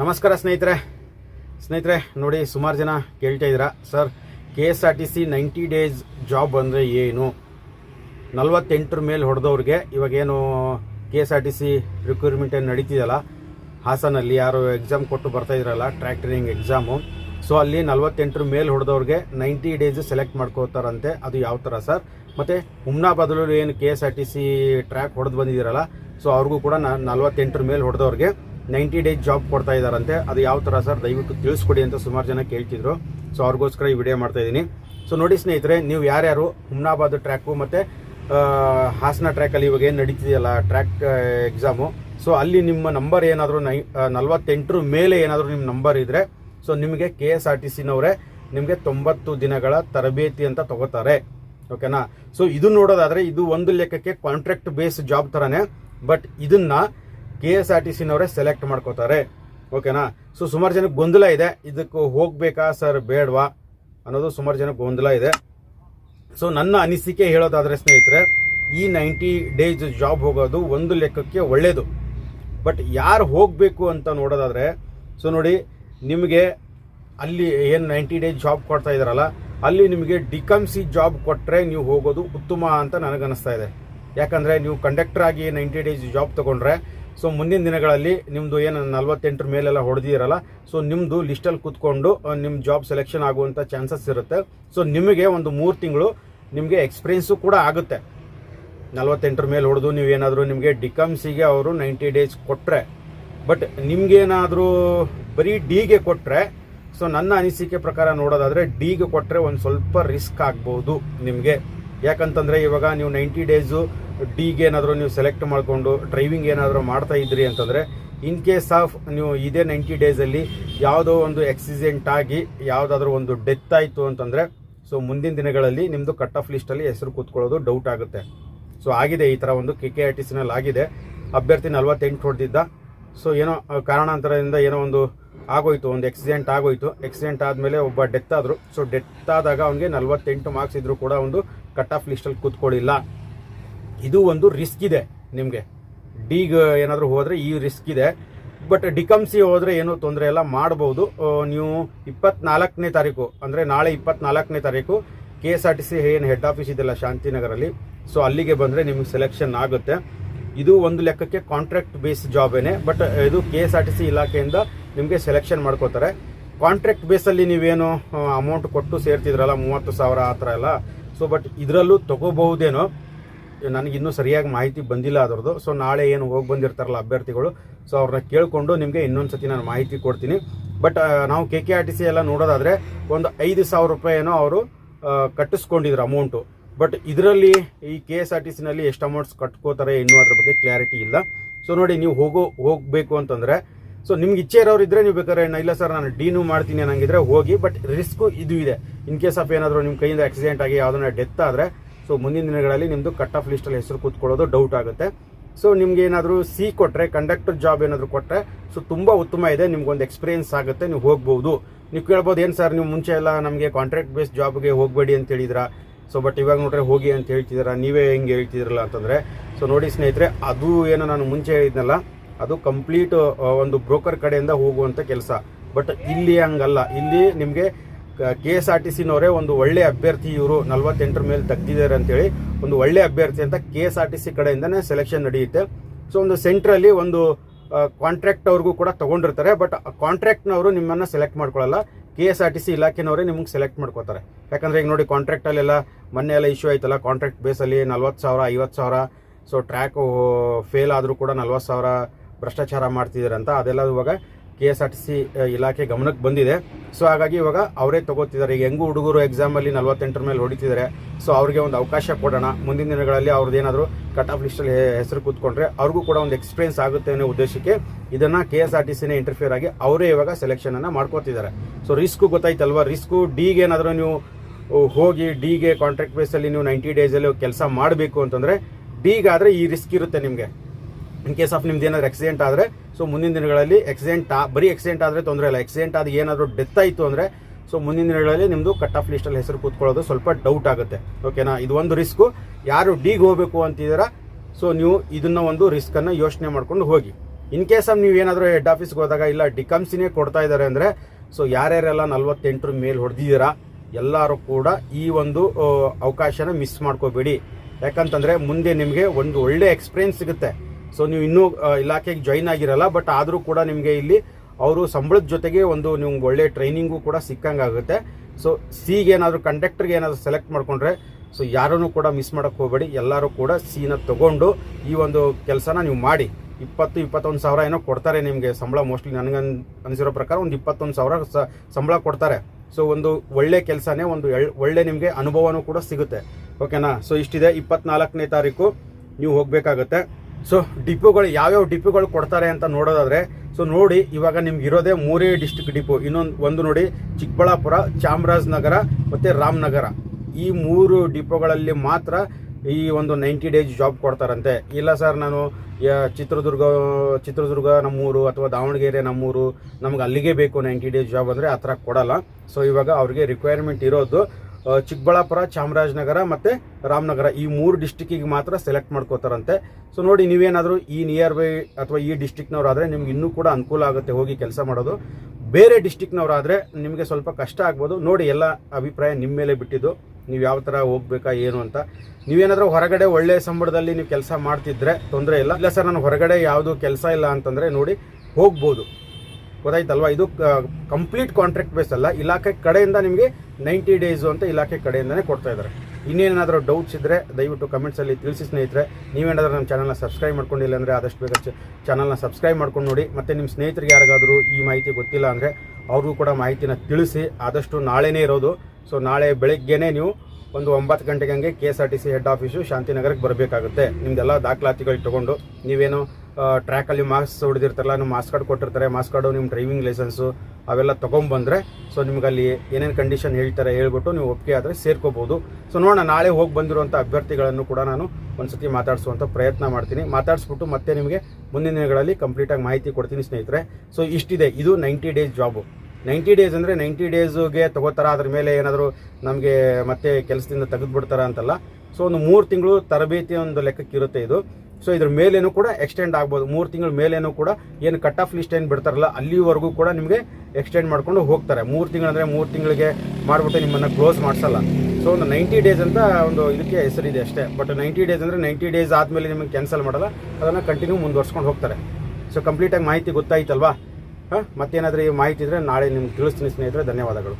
ನಮಸ್ಕಾರ ಸ್ನೇಹಿತರೆ. ಸ್ನೇಹಿತರೆ, ನೋಡಿ ಸುಮಾರು ಜನ ಕೇಳ್ತಾ ಇದ್ದೀರಾ? Sir K S R T C ninety days job ಅಂದರೆ ಏನು? ನಲ್ವತ್ತೆಂಟರ ಮೇಲೆ ಹೊಡೆದವ್ರಿಗೆ ಇವಾಗೇನು K S R T C recruitment ಏನು ನಡೀತಿದೆಯಲ್ಲ? ಹಾಸನಲ್ಲಿ ಯಾರು ಎಕ್ಸಾಮ್ ಕೊಟ್ಟು ಬರ್ತಾ ಇದ್ರಲ್ಲ ಟ್ರ್ಯಾಕ್ಟರಿಂಗ್ ಎಕ್ಸಾಮು ಸೊ ಅಲ್ಲಿ ನಲ್ವತ್ತೆಂಟರ ಮೇಲೆ ಹೊಡೆದವ್ರಿಗೆ ನೈಂಟಿ ಡೇಸ್ ಸೆಲೆಕ್ಟ್ ಮಾಡ್ಕೋತಾರಂತೆ. ಅದು ಯಾವ ಥರ ಸರ್? ಮತ್ತು ಹುಮ್ನಾಬಾದಲ್ಲಿ ಏನು K S R T C track ಹೊಡೆದು ಬಂದಿದ್ದೀರಲ್ಲ ಸೊ ಅವ್ರಿಗೂ ಕೂಡ ನಲ್ವತ್ತೆಂಟರ ಮೇಲೆ ಹೊಡೆದವ್ರಿಗೆ ನೈಂಟಿ ಡೇಸ್ ಜಾಬ್ ಕೊಡ್ತಾ ಇದ್ದಾರಂತೆ. ಅದು ಯಾವ ಥರ ಸರ್? ದಯವಿಟ್ಟು ತಿಳಿಸ್ಕೊಡಿ ಅಂತ ಸುಮಾರು ಜನ ಕೇಳ್ತಿದ್ರು. ಸೊ, ಅವ್ರಿಗೋಸ್ಕರ ಈ ವಿಡಿಯೋ ಮಾಡ್ತಾ ಇದ್ದೀನಿ. ಸೊ, ನೋಡಿ ಸ್ನೇಹಿತರೆ, ನೀವು ಯಾರ್ಯಾರು ಹುಮ್ನಾಬಾದ್ ಟ್ರ್ಯಾಕು ಮತ್ತು ಹಾಸನ ಟ್ರ್ಯಾಕಲ್ಲಿ ಇವಾಗ ಏನು ನಡೀತಿದೆಯಲ್ಲ, ಟ್ರ್ಯಾಕ್ ಎಕ್ಸಾಮು ಸೊ, ಅಲ್ಲಿ ನಿಮ್ಮ ನಂಬರ್ ಏನಾದರೂ ನೈ ನಲ್ವತ್ತೆಂಟರ ಮೇಲೆ ಏನಾದರೂ ನಿಮ್ಮ ನಂಬರ್ ಇದ್ದರೆ ಸೊ, ನಿಮಗೆ ಕೆ ಎಸ್ ಆರ್ ಟಿ ಸಿನವರೇ ನಿಮಗೆ ತೊಂಬತ್ತು ದಿನಗಳ ತರಬೇತಿ ಅಂತ ತಗೋತಾರೆ. ಓಕೆನಾ? ಸೊ, ಇದು ನೋಡೋದಾದ್ರೆ ಇದು ಒಂದು ಲೆಕ್ಕಕ್ಕೆ ಕಾಂಟ್ರಾಕ್ಟ್ ಬೇಸ್ ಜಾಬ್ ಥರನೇ ಬಟ್ ಇದನ್ನ ಕೆ ಎಸ್ ಆರ್ ಟಿ ಸಿನವರೇ ಸೆಲೆಕ್ಟ್ ಮಾಡ್ಕೋತಾರೆ. ಓಕೆನಾ? ಸೊ ಸುಮಾರು ಜನಕ್ಕೆ ಗೊಂದಲ ಇದೆ. ಇದಕ್ಕೆ ಹೋಗಬೇಕಾ ಸರ್? ಬೇಡವಾ? ಅನ್ನೋದು ಸುಮಾರು ಜನಕ್ಕೆ ಗೊಂದಲ ಇದೆ. ಸೊ ನನ್ನ ಅನಿಸಿಕೆ ಹೇಳೋದಾದರೆ, ಸ್ನೇಹಿತರೆ, ಈ ನೈಂಟಿ ಡೇಸ್ ಜಾಬ್ ಹೋಗೋದು ಒಂದು ಲೆಕ್ಕಕ್ಕೆ ಒಳ್ಳೆಯದು ಬಟ್ ಯಾರು ಹೋಗಬೇಕು ಅಂತ ನೋಡೋದಾದರೆ ಸೊ ನೋಡಿ, ನಿಮಗೆ ಅಲ್ಲಿ ಏನು ನೈಂಟಿ ಡೇಸ್ ಜಾಬ್ ಕೊಡ್ತಾ ಇದ್ದಾರಲ್ಲ ಅಲ್ಲಿ ನಿಮಗೆ ಡಿಕಮ್ಸಿ ಜಾಬ್ ಕೊಟ್ಟರೆ ನೀವು ಹೋಗೋದು ಉತ್ತಮ ಅಂತ ನನಗನ್ನಿಸ್ತಾ ಇದೆ. ಯಾಕಂದರೆ ನೀವು ಕಂಡಕ್ಟರ್ ಆಗಿ ನೈಂಟಿ ಡೇಸ್ ಜಾಬ್ ತೊಗೊಂಡ್ರೆ ಸೊ ಮುಂದಿನ ದಿನಗಳಲ್ಲಿ ನಿಮ್ಮದು ಏನು ನಲ್ವತ್ತೆಂಟರ ಮೇಲೆಲ್ಲ ಹೊಡೆದಿರಲ್ಲ ಸೊ ನಿಮ್ಮದು ಲಿಸ್ಟಲ್ಲಿ ಕೂತ್ಕೊಂಡು ನಿಮ್ಮ ಜಾಬ್ ಸೆಲೆಕ್ಷನ್ ಆಗುವಂಥ ಚಾನ್ಸಸ್ ಇರುತ್ತೆ. ಸೊ ನಿಮಗೆ ಒಂದು ಮೂರು ತಿಂಗಳು ನಿಮಗೆ ಎಕ್ಸ್ಪೀರಿಯನ್ಸು ಕೂಡ ಆಗುತ್ತೆ. ನಲ್ವತ್ತೆಂಟರ ಮೇಲೆ ಹೊಡೆದು ನೀವೇನಾದರೂ ನಿಮಗೆ ಡಿಕಮ್ಸಿಗೆ ಅವರು ನೈಂಟಿ ಡೇಸ್ ಕೊಟ್ಟರೆ ಬಟ್ ನಿಮಗೇನಾದರೂ ಬರೀ ಡಿಗೆ ಕೊಟ್ಟರೆ ಸೊ ನನ್ನ ಅನಿಸಿಕೆ ಪ್ರಕಾರ ನೋಡೋದಾದರೆ ಡಿಗೆ ಕೊಟ್ಟರೆ ಒಂದು ಸ್ವಲ್ಪ ರಿಸ್ಕ್ ಆಗ್ಬೋದು ನಿಮಗೆ. ಯಾಕಂತಂದರೆ ಇವಾಗ ನೀವು ನೈಂಟಿ ಡೇಸು ಡಿಗೆ ಏನಾದರೂ ನೀವು ಸೆಲೆಕ್ಟ್ ಮಾಡಿಕೊಂಡು ಡ್ರೈವಿಂಗ್ ಏನಾದರೂ ಮಾಡ್ತಾ ಇದ್ರಿ ಅಂತಂದರೆ, ಇನ್ ಕೇಸ್ ಆಫ್ ನೀವು ಇದೇ ನೈಂಟಿ ಡೇಸಲ್ಲಿ ಯಾವುದೋ ಒಂದು ಆಕ್ಸಿಡೆಂಟ್ ಆಗಿ ಯಾವುದಾದ್ರೂ ಒಂದು ಡೆತ್ ಆಯಿತು ಅಂತಂದರೆ, ಸೊ ಮುಂದಿನ ದಿನಗಳಲ್ಲಿ ನಿಮ್ಮದು ಕಟ್ ಆಫ್ ಲಿಸ್ಟಲ್ಲಿ ಹೆಸರು ಕೂತ್ಕೊಳ್ಳೋದು ಡೌಟ್ ಆಗುತ್ತೆ. ಸೊ ಆಗಿದೆ ಈ ಥರ ಒಂದು ಕೆ ಕೆ ಆರ್ ಟಿ ಸಿನಲ್ಲಿ ಆಗಿದೆ. ಅಭ್ಯರ್ಥಿ ನಲ್ವತ್ತೆಂಟು ಹೊಡೆದಿದ್ದ. ಸೊ ಏನೋ ಕಾರಣಾಂತರದಿಂದ ಏನೋ ಒಂದು ಆಗೋಯ್ತು, ಒಂದು ಆಕ್ಸಿಡೆಂಟ್ ಆಗೋಯ್ತು. ಆಕ್ಸಿಡೆಂಟ್ ಆದಮೇಲೆ ಒಬ್ಬ ಡೆತ್ ಆದರು. ಸೊ ಡೆತ್ ಆದಾಗ ಅವನಿಗೆ ನಲ್ವತ್ತೆಂಟು ಮಾರ್ಕ್ಸ್ ಇದ್ದರೂ ಕೂಡ ಒಂದು ಕಟ್ ಆಫ್ ಲಿಸ್ಟಲ್ಲಿ ಕೂತ್ಕೊಳ್ಳಿಲ್ಲ. ಇದು ಒಂದು ರಿಸ್ಕ್ ಇದೆ ನಿಮಗೆ. ಡಿಗ್ ಏನಾದರೂ ಹೋದರೆ ಈ ರಿಸ್ಕ್ ಇದೆ. ಬಟ್ ಡಿಕಮ್ಸಿ ಹೋದರೆ ಏನು ತೊಂದರೆ ಎಲ್ಲ ಮಾಡ್ಬೋದು. ನೀವು ಇಪ್ಪತ್ನಾಲ್ಕನೇ ತಾರೀಕು, ಅಂದರೆ ನಾಳೆ ಇಪ್ಪತ್ನಾಲ್ಕನೇ ತಾರೀಕು K S R T C ಏನು ಹೆಡ್ ಆಫೀಸ್ ಇದೆಲ್ಲ ಶಾಂತಿನಗರಲ್ಲಿ, ಸೊ ಅಲ್ಲಿಗೆ ಬಂದರೆ ನಿಮಗೆ ಸೆಲೆಕ್ಷನ್ ಆಗುತ್ತೆ. ಇದು ಒಂದು ಲೆಕ್ಕಕ್ಕೆ ಕಾಂಟ್ರಾಕ್ಟ್ ಬೇಸ್ ಜಾಬೇನೆ ಬಟ್ ಇದು K S R T C ಇಲಾಖೆಯಿಂದ ನಿಮಗೆ ಸೆಲೆಕ್ಷನ್ ಮಾಡ್ಕೋತಾರೆ. ಕಾಂಟ್ರಾಕ್ಟ್ ಬೇಸಲ್ಲಿ ನೀವೇನು ಅಮೌಂಟ್ ಕೊಟ್ಟು ಸೇರ್ತಿದ್ರಲ್ಲ, ಮೂವತ್ತು ಸಾವಿರ ಆ ಥರ ಎಲ್ಲ, ಸೊ ಬಟ್ ಇದರಲ್ಲೂ ತಗೋಬಹುದೇನೋ. ನನಗಿನ್ನೂ ಸರಿಯಾಗಿ ಮಾಹಿತಿ ಬಂದಿಲ್ಲ ಅದರದ್ದು. ಸೊ ನಾಳೆ ಏನು ಹೋಗಿ ಬಂದಿರ್ತಾರಲ್ಲ ಅಭ್ಯರ್ಥಿಗಳು ಸೊ ಅವ್ರನ್ನ ಕೇಳಿಕೊಂಡು ನಿಮಗೆ ಇನ್ನೊಂದು ಸತಿ ನಾನು ಮಾಹಿತಿ ಕೊಡ್ತೀನಿ. ಬಟ್ ನಾವು K K R T C ಎಲ್ಲ ನೋಡೋದಾದರೆ ಒಂದು ಐದು ಸಾವಿರ ರೂಪಾಯಿನೋ ಅವರು ಕಟ್ಟಿಸ್ಕೊಂಡಿದ್ರು ಅಮೌಂಟು ಬಟ್ ಇದರಲ್ಲಿ ಈ ಕೆ ಎಸ್ ಆರ್ ಟಿ ಸಿನಲ್ಲಿ ಎಷ್ಟು ಅಮೌಂಟ್ಸ್ ಕಟ್ಕೋತಾರೆ ಇನ್ನೂ ಅದ್ರ ಬಗ್ಗೆ ಕ್ಲಾರಿಟಿ ಇಲ್ಲ. ಸೊ ನೋಡಿ ನೀವು ಹೋಗೋ, ಹೋಗಬೇಕು ಅಂತಂದರೆ ಸೊ ನಿಮ್ಗೆ ಇಚ್ಛೆ ಇರೋರು ಇದ್ರೆ ನೀವು ಬೇಕಾದ್ರೆ "ನಾ ಇಲ್ಲ ಸರ್, ನಾನು ಡೀನು ಮಾಡ್ತೀನಿ ಅನ್ನಂಗಿದ್ರೆ ಹೋಗಿ ಬಟ್ ರಿಸ್ಕು ಇದು ಇದೆ. ಇನ್ ಕೇಸ್ ಆಫ್ ಏನಾದರೂ ನಿಮ್ಮ ಕೈಯಿಂದ ಆಕ್ಸಿಡೆಂಟ್ ಆಗಿ ಯಾವುದನ್ನ ಡೆತ್ ಆದರೆ ಸೊ ಮುಂದಿನ ದಿನಗಳಲ್ಲಿ ನಿಮ್ಮದು ಕಟ್ ಆಫ್ ಲಿಸ್ಟಲ್ಲಿ ಹೆಸರು ಕೂತ್ಕೊಳ್ಳೋದು ಡೌಟ್ ಆಗುತ್ತೆ. ಸೊ ನಿಮ್ಗೆ ಏನಾದರೂ ಸಿ ಕೊಟ್ಟರೆ ಕಂಡಕ್ಟರ್ ಜಾಬ್ ಏನಾದರೂ ಕೊಟ್ಟರೆ ಸೊ ತುಂಬ ಉತ್ತಮ ಇದೆ, ನಿಮ್ಗೊಂದು ಎಕ್ಸ್ಪೀರಿಯನ್ಸ್ ಆಗುತ್ತೆ, ನೀವು ಹೋಗ್ಬೋದು. ನೀವು ಕೇಳ್ಬೋದು, ಏನು ಸರ್, ನೀವು ಮುಂಚೆ ಎಲ್ಲ ನಮಗೆ ಕಾಂಟ್ರಾಕ್ಟ್ ಬೇಸ್ ಜಾಬ್ಗೆ ಹೋಗಬೇಡಿ ಅಂತ ಹೇಳಿದ್ರ? ಸೊ ಬಟ್ ಇವಾಗ ನೋಡ್ರೆ ಹೋಗಿ ಅಂತ ಹೇಳ್ತಿದ್ದೀರಾ? ನೀವೇ ಹೆಂಗೆ ಹೇಳ್ತಿದ್ರಲ್ಲ ಅಂತಂದರೆ ಸೊ ನೋಡಿ ಸ್ನೇಹಿತರೆ, ಅದು ಏನೋ ನಾನು ಮುಂಚೆ ಹೇಳಿದ್ನಲ್ಲ, ಅದು ಕಂಪ್ಲೀಟ್ ಒಂದು ಬ್ರೋಕರ್ ಕಡೆಯಿಂದ ಹೋಗುವಂಥ ಕೆಲಸ. ಬಟ್ ಇಲ್ಲಿ ಹಂಗಲ್ಲ. ಇಲ್ಲಿ ನಿಮಗೆ ಕೆ ಎಸ್ ಆರ್ ಟಿ ಸಿನವರೇ ಒಂದು ಒಳ್ಳೆ ಅಭ್ಯರ್ಥಿ ಇವರು ನಲ್ವತ್ತೆಂಟರ ಮೇಲೆ ತೆಗ್ದಿದ್ದಾರೆ ಅಂತೇಳಿ ಒಂದು ಒಳ್ಳೆ ಅಭ್ಯರ್ಥಿ ಅಂತ K S R T C ಕಡೆಯಿಂದನೇ selection ನಡೆಯುತ್ತೆ. ಸೊ ಒಂದು ಸೆಂಟ್ರಲ್ಲಿ ಒಂದು ಕಾಂಟ್ರಾಕ್ಟ್ ಅವ್ರಿಗೂ ಕೂಡ ತಗೊಂಡಿರ್ತಾರೆ ಬಟ್ ಕಾಂಟ್ರಾಕ್ಟ್ನವರು ನಿಮ್ಮನ್ನು select ಮಾಡ್ಕೊಳ್ಳಲ್ಲ K S R T C ಇಲಾಖೆನವರೇ ನಿಮ್ಗೆ ಸೆಲೆಕ್ಟ್ ಮಾಡ್ಕೋತಾರೆ. ಯಾಕಂದ್ರೆ ಈಗ ನೋಡಿ ಕಾಂಟ್ರಾಕ್ಟಲ್ಲೆಲ್ಲ ಮೊನ್ನೆ ಎಲ್ಲ ಇಶ್ಯೂ ಆಯ್ತಲ್ಲ ಕಾಂಟ್ರಾಕ್ಟ್ ಬೇಸಲ್ಲಿ ನಲ್ವತ್ತು ಸಾವಿರ, ಐವತ್ತು ಸಾವಿರ. ಸೊ ಟ್ರ್ಯಾಕು ಫೇಲ್ ಆದರೂ ಕೂಡ ನಲ್ವತ್ತು ಸಾವಿರ ಭ್ರಷ್ಟಾಚಾರ ಮಾಡ್ತಿದ್ದಾರೆ ಅಂತ ಅದೆಲ್ಲ ಇವಾಗ K S R T C ಇಲಾಖೆ ಗಮನಕ್ಕೆ ಬಂದಿದೆ. ಸೊ ಹಾಗಾಗಿ ಇವಾಗ ಅವರೇ ತಗೋತಿದ್ದಾರೆ. ಈಗ ಹೆಂಗೂ ಹುಡುಗರು ಎಕ್ಸಾಮಲ್ಲಿ ನಲ್ವತ್ತೆಂಟರ ಮೇಲೆ ಹೊಡಿತಿದ್ದಾರೆ. ಸೊ ಅವ್ರಿಗೆ ಒಂದು ಅವಕಾಶ ಕೊಡೋಣ. ಮುಂದಿನ ದಿನಗಳಲ್ಲಿ ಅವ್ರದ್ದು ಏನಾದರೂ ಕಟ್ ಆಫ್ ಲಿಸ್ಟಲ್ಲಿ ಹೆಸರು ಕೂತ್ಕೊಂಡ್ರೆ ಅವ್ರಿಗೂ ಕೂಡ ಒಂದು ಎಕ್ಸ್ಪೀರಿಯನ್ಸ್ ಆಗುತ್ತೆ ಅನ್ನೋ ಉದ್ದೇಶಕ್ಕೆ ಇದನ್ನು ಕೆ ಎಸ್ ಆರ್ ಟಿ ಸಿನೇ ಇಂಟರ್ಫಿಯರ್ ಆಗಿ ಅವರೇ ಇವಾಗ ಸೆಲೆಕ್ಷನನ್ನು ಮಾಡ್ಕೋತಿದ್ದಾರೆ. ಸೊ ರಿಸ್ಕು ಗೊತ್ತಾಯ್ತಲ್ವ? ರಿಸ್ಕು ಡಿಗೆ ಏನಾದರೂ ನೀವು ಹೋಗಿ ಡಿಗೆ ಕಾಂಟ್ರಾಕ್ಟ್ ಬೇಸಲ್ಲಿ ನೀವು ನೈಂಟಿ ಡೇಸಲ್ಲಿ ಕೆಲಸ ಮಾಡಬೇಕು ಅಂತಂದರೆ ಡಿಗಾದರೆ ಈ ರಿಸ್ಕ್ ಇರುತ್ತೆ ನಿಮಗೆ. ಇನ್ ಕೇಸ್ ಆಫ್ ನಿಮ್ದು ಏನಾದ್ರು ಆಕ್ಸಿಡೆಂಟ್ ಆದರೆ ಸೊ ಮುಂದಿನ ದಿನಗಳಲ್ಲಿ ಆಕ್ಸಿಡೆಂಟ್ ಬರೀ ಆಕ್ಸಿಡೆಂಟ್ ಆದರೆ ತೊಂದರೆ ಇಲ್ಲ. ಆಕ್ಸಿಡೆಂಟ್ ಆದ ಏನಾದರೂ ಡೆತ್ ಆಯಿತು ಅಂದರೆ ಸೊ ಮುಂದಿನ ದಿನಗಳಲ್ಲಿ ನಿಮ್ಮದು ಕಟ್ ಆಫ್ ಲಿಸ್ಟಲ್ಲಿ ಹೆಸರು ಕೂತ್ಕೊಳ್ಳೋದು ಸ್ವಲ್ಪ ಡೌಟ್ ಆಗುತ್ತೆ. ಓಕೆನಾ ಇದು ಒಂದು ರಿಸ್ಕು ಯಾರು ಡಿಗೆ ಹೋಗಬೇಕು ಅಂತಿದ್ದೀರಾ ಸೊ ನೀವು ಇದನ್ನ ಒಂದು ರಿಸ್ಕನ್ನು ಯೋಚನೆ ಮಾಡ್ಕೊಂಡು ಹೋಗಿ. ಇನ್ ಕೇಸ್ ನೀವು ಏನಾದರೂ ಹೆಡ್ ಆಫೀಸ್ಗೆ ಹೋದಾಗ ಇಲ್ಲ ಡಿಕಮ್ಸಿನೇ ಕೊಡ್ತಾ ಇದ್ದಾರೆ ಅಂದರೆ ಸೊ ಯಾರ್ಯಾರೆಲ್ಲ ನಲ್ವತ್ತೆಂಟರ ಮೇಲೆ ಹೊಡೆದಿದ್ದೀರಾ, ಎಲ್ಲರೂ ಕೂಡ ಈ ಒಂದು ಅವಕಾಶನ ಮಿಸ್ ಮಾಡ್ಕೋಬೇಡಿ. ಯಾಕಂತಂದರೆ ಮುಂದೆ ನಿಮಗೆ ಒಂದು ಒಳ್ಳೆ ಎಕ್ಸ್ಪೀರಿಯನ್ಸ್ ಸಿಗುತ್ತೆ. ಸೊ ನೀವು ಇನ್ನೂ ಇಲಾಖೆಗೆ ಜಾಯಿನ್ ಆಗಿರಲ್ಲ ಬಟ್ ಆದರೂ ಕೂಡ ನಿಮಗೆ ಇಲ್ಲಿ ಅವರು ಸಂಬಳದ ಜೊತೆಗೆ ಒಂದು ನಿಮ್ಗೆ ಒಳ್ಳೆ ಟ್ರೈನಿಂಗು ಕೂಡ ಸಿಕ್ಕಂಗಾಗುತ್ತೆ ಸೊ ಸಿಗೆ ಏನಾದರೂ ಕಂಡಕ್ಟರ್ಗೆ ಏನಾದರೂ ಸೆಲೆಕ್ಟ್ ಮಾಡಿಕೊಂಡ್ರೆ ಸೊ ಯಾರನ್ನು ಕೂಡ ಮಿಸ್ ಮಾಡೋಕ್ಕೆ ಹೋಗಬೇಡಿ. ಎಲ್ಲರೂ ಕೂಡ ಸಿನ ತೊಗೊಂಡು ಈ ಒಂದು ಕೆಲಸನ ನೀವು ಮಾಡಿ. ಇಪ್ಪತ್ತು, ಇಪ್ಪತ್ತೊಂದು ಸಾವಿರ ಏನೋ ಕೊಡ್ತಾರೆ ನಿಮಗೆ ಸಂಬಳ. ಮೋಸ್ಟ್ಲಿ ನನಗೆ ಅನಿಸಿರೋ ಪ್ರಕಾರ ಒಂದು ಇಪ್ಪತ್ತೊಂದು ಸಾವಿರ ಸಂಬಳ ಕೊಡ್ತಾರೆ. ಸೊ ಒಂದು ಒಳ್ಳೆ ಕೆಲಸನೇ ಒಂದು ಒಳ್ಳೆ ನಿಮಗೆ ಅನುಭವನೂ ಕೂಡ ಸಿಗುತ್ತೆ. ಓಕೆನಾ ಸೊ ಇಷ್ಟಿದೆ. ಇಪ್ಪತ್ನಾಲ್ಕನೇ ತಾರೀಕು ನೀವು ಹೋಗಬೇಕಾಗತ್ತೆ. ಸೊ ಡಿಪೋಗಳು ಯಾವ್ಯಾವ ಡಿಪೋಗಳು ಕೊಡ್ತಾರೆ ಅಂತ ನೋಡೋದಾದ್ರೆ ಸೊ ನೋಡಿ, ಇವಾಗ ನಿಮ್ಗೆ ಇರೋದೇ ಮೂರೇ ಡಿಸ್ಟಿಕ್ ಡಿಪೋ ಇನ್ನೊಂದು ಒಂದು ನೋಡಿ, ಚಿಕ್ಕಬಳ್ಳಾಪುರ, ಚಾಮರಾಜನಗರ ಮತ್ತು ರಾಮನಗರ. ಈ ಮೂರು ಡಿಪೋಗಳಲ್ಲಿ ಮಾತ್ರ ಈ ಒಂದು ನೈಂಟಿ ಡೇಸ್ ಜಾಬ್ ಕೊಡ್ತಾರಂತೆ. ಇಲ್ಲ ಸರ್ ನಾನು ಚಿತ್ರದುರ್ಗ ಚಿತ್ರದುರ್ಗ ನಮ್ಮೂರು ಅಥವಾ ದಾವಣಗೆರೆ ನಮ್ಮೂರು, ನಮ್ಗೆ ಅಲ್ಲಿಗೆ ಬೇಕು ನೈಂಟಿ ಡೇಸ್ ಜಾಬ್ ಅಂದರೆ ಆ ಥರ ಕೊಡಲ್ಲ. ಸೊ ಇವಾಗ ಅವ್ರಿಗೆ ರಿಕ್ವೈರ್ಮೆಂಟ್ ಇರೋದು ಚಿಕ್ಕಬಳ್ಳಾಪುರ, ಚಾಮರಾಜನಗರ ಮತ್ತು ರಾಮನಗರ ಈ ಮೂರು ಡಿಸ್ಟಿಕ್ಕಿಗೆ ಮಾತ್ರ ಸೆಲೆಕ್ಟ್ ಮಾಡ್ಕೋತಾರಂತೆ. ಸೊ ನೋಡಿ, ನೀವೇನಾದರೂ ಈ ನಿಯರ್ ಬೈ ಅಥವಾ ಈ ಡಿಸ್ಟಿಕ್ನವರಾದರೆ ನಿಮ್ಗೆ ಇನ್ನೂ ಕೂಡ ಅನುಕೂಲ ಆಗುತ್ತೆ ಹೋಗಿ ಕೆಲಸ ಮಾಡೋದು. ಬೇರೆ ಡಿಸ್ಟಿಕ್ನವರಾದರೆ ನಿಮಗೆ ಸ್ವಲ್ಪ ಕಷ್ಟ ಆಗ್ಬೋದು. ನೋಡಿ, ಎಲ್ಲ ಅಭಿಪ್ರಾಯ ನಿಮ್ಮ ಮೇಲೆ ಬಿಟ್ಟಿದ್ದು. ನೀವು ಯಾವ ಥರ ಹೋಗ್ಬೇಕಾ, ಏನು ಅಂತ. ನೀವೇನಾದರೂ ಹೊರಗಡೆ ಒಳ್ಳೆ ಸಂಬಳದಲ್ಲಿ ನೀವು ಕೆಲಸ ಮಾಡ್ತಿದ್ರೆ ತೊಂದರೆ ಇಲ್ಲ. ಇಲ್ಲ ಸರ್, ನಾನು ಹೊರಗಡೆ ಯಾವುದು ಕೆಲಸ ಇಲ್ಲ ಅಂತಂದರೆ ನೋಡಿ, ಹೋಗ್ಬೋದು. ಗೊತ್ತಾಯ್ತಲ್ವಾ? ಇದು ಕಂಪ್ಲೀಟ್ ಕಾಂಟ್ರಾಕ್ಟ್ ಬೇಸ್ ಅಲ್ಲ. ಇಲಾಖೆ ಕಡೆಯಿಂದ ನಿಮಗೆ ನೈಂಟಿ ಡೇಸು ಅಂತ ಇಲಾಖೆ ಕಡೆಯಿಂದನೇ ಕೊಡ್ತಾ ಇದ್ದಾರೆ ಇನ್ನೇನಾದರೂ ಡೌಟ್ಸ್ ಇದ್ದರೆ ದಯವಿಟ್ಟು ಕಮೆಂಟ್ಸಲ್ಲಿ ತಿಳಿಸಿ ಸ್ನೇಹಿತರೆ. ನೀವೇನಾದರೂ ನಮ್ಮ ಚಾನಲ್ನ ಸಬ್ಸ್ಕ್ರೈಬ್ ಮಾಡ್ಕೊಂಡಿಲ್ಲ ಅಂದರೆ ಆದಷ್ಟು ಬೇಗ ಚಾನಲ್ನ ಸಬ್ಸ್ಕ್ರೈಬ್ ಮಾಡ್ಕೊಂಡು ನೋಡಿ. ಮತ್ತು ನಿಮ್ಮ ಸ್ನೇಹಿತರಿಗೆ ಯಾರಿಗಾದರೂ ಈ ಮಾಹಿತಿ ಗೊತ್ತಿಲ್ಲ ಅಂದರೆ ಅವ್ರಿಗೂ ಕೂಡ ಮಾಹಿತಿನ ತಿಳಿಸಿ. ಆದಷ್ಟು ನಾಳೆನೇ ಇರೋದು. ಸೊ ನಾಳೆ ಬೆಳಗ್ಗೆನೇ ನೀವು ಒಂದು ಒಂಬತ್ತು ಗಂಟೆಗೆ ಹಂಗೆ K S R T C head office ಶಾಂತಿನಗರಕ್ಕೆ ಬರಬೇಕಾಗುತ್ತೆ. ನಿಮ್ದೆಲ್ಲ ದಾಖಲಾತಿಗಳು ತೊಗೊಂಡು ನೀವೇನು ಟ್ರ್ಯಾಕಲ್ಲಿ ಮಾಸ್ಕ್ ಹೊಡೆದಿರ್ತಾರಲ್ಲ, ನೀವು ಮಾಸ್ಕ್ ಕಾರ್ಡ್ ಕೊಟ್ಟಿರ್ತಾರೆ ಮಾಸ್ಕ್ ಕಾರ್ಡು ನಿಮ್ಮ ಡ್ರೈವಿಂಗ್ ಲೈಸೆನ್ಸು ಅವೆಲ್ಲ ತೊಗೊಂಬಂದರೆ ಸೊ ನಿಮ್ಗೆ ಅಲ್ಲಿ ಏನೇನು ಕಂಡೀಷನ್ ಹೇಳ್ತಾರೆ ಹೇಳ್ಬಿಟ್ಟು ನೀವು ಒಪ್ಪಿಗೆ ಆದರೆ ಸೇರ್ಕೋಬೋದು. ಸೊ ನೋಡೋಣ, ನಾಳೆ ಹೋಗಿ ಬಂದಿರುವಂಥ ಅಭ್ಯರ್ಥಿಗಳನ್ನು ಕೂಡ ನಾನು ಒಂದ್ಸತಿ ಮಾತಾಡಿಸುವಂಥ ಪ್ರಯತ್ನ ಮಾಡ್ತೀನಿ. ಮಾತಾಡಿಸ್ಬಿಟ್ಟು ಮತ್ತೆ ನಿಮಗೆ ಮುಂದಿನ ದಿನಗಳಲ್ಲಿ ಕಂಪ್ಲೀಟಾಗಿ ಮಾಹಿತಿ ಕೊಡ್ತೀನಿ ಸ್ನೇಹಿತರೆ. ಸೊ ಇಷ್ಟಿದೆ, ಇದು ninety days job ninety days ಅಂದರೆ ನೈಂಟಿ ಡೇಸ್ಗೆ ತಗೋತಾರ, ಅದ್ರ ಮೇಲೆ ಏನಾದರೂ ನಮಗೆ ಮತ್ತೆ ಕೆಲಸದಿಂದ ತೆಗೆದುಬಿಡ್ತಾರ ಅಂತಲ್ಲ. ಸೊ ಒಂದು ಮೂರು ತಿಂಗಳು ತರಬೇತಿ ಒಂದು ಲೆಕ್ಕಕ್ಕಿರುತ್ತೆ ಇದು. ಸೊ ಇದ್ರ ಮೇಲೇನು ಕೂಡ ಎಕ್ಸ್ಟೆಂಡ್ ಆಗ್ಬೋದು. ಮೂರು ತಿಂಗಳ ಮೇಲೇನು ಕೂಡ ಏನು ಕಟ್ ಆಫ್ ಲಿಸ್ಟ್ ಏನು ಬಿಡ್ತಾರಲ್ಲ, ಅಲ್ಲಿವರೆಗೂ ಕೂಡ ನಿಮಗೆ ಎಕ್ಸ್ಟೆಂಡ್ ಮಾಡ್ಕೊಂಡು ಹೋಗ್ತಾರೆ. ಮೂರು ತಿಂಗಳು ಅಂದರೆ ಮೂರು ತಿಂಗಳಿಗೆ ಮಾಡಿಬಿಟ್ಟು ನಿಮ್ಮನ್ನು ಕ್ಲೋಸ್ ಮಾಡಿಸಲ್ಲ. ಸೊ ಒಂದು ನೈಂಟಿ ಡೇಸ್ ಅಂತ ಒಂದು ಇದಕ್ಕೆ ಹೆಸರಿದೆ ಅಷ್ಟೇ. ಬಟ್ ನೈಂಟಿ ಡೇಸ್ ಅಂದರೆ ನೈಂಟಿ ಡೇಸ್ ಆದಮೇಲೆ ನಿಮಗೆ ಕ್ಯಾನ್ಸಲ್ ಮಾಡಲ್ಲ. ಅದನ್ನು ಕಂಟಿನ್ಯೂ ಮುಂದುವರ್ಸ್ಕೊಂಡು ಹೋಗ್ತಾರೆ. ಸೊ ಕಂಪ್ಲೀಟಾಗಿ ಮಾಹಿತಿ ಗೊತ್ತಾಯ್ತಲ್ವಾ? ಹಾಂ? ಮತ್ತೇನಾದರೂ ಈ ಮಾಹಿತಿ ಇದ್ದರೆ ನಾಳೆ ನಿಮ್ಗೆ ತಿಳಿಸ್ತೀನಿ ಸ್ನೇಹಿತರೆ. ಧನ್ಯವಾದಗಳು.